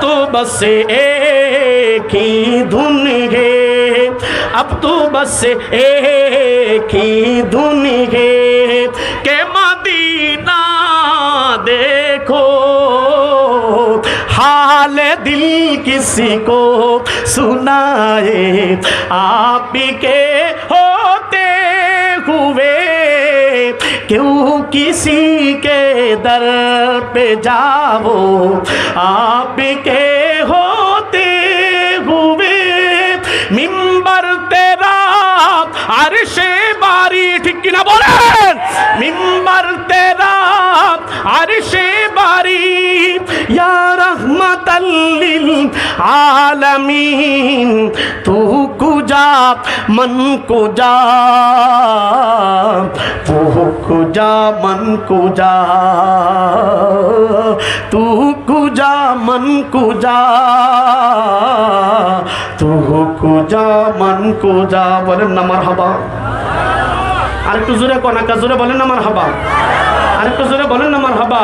तो बस एक ही धुन है। अब तो बस एक ही धुन है। के मदीना देखो, हाल दिल किसी को सुनाए। आप के क्यों किसी के दर पे जाओ आपके होते हुए मिंबर तेरा अरशे बारी, ठीक ना बोले? मिंबर तेरा अरशे बारी, या रहमतल आलमीन, तू कुजा, मन कुजा। কুজা মন কুজা। তু কুজা, মন কুজা। তু কুজা, মন কুজা। বলেন না আমার হবা আরেকটু জোরে কনাকা জোরে বলেন আমার হবা আরেকটু জোরে বলেন আমার হাবা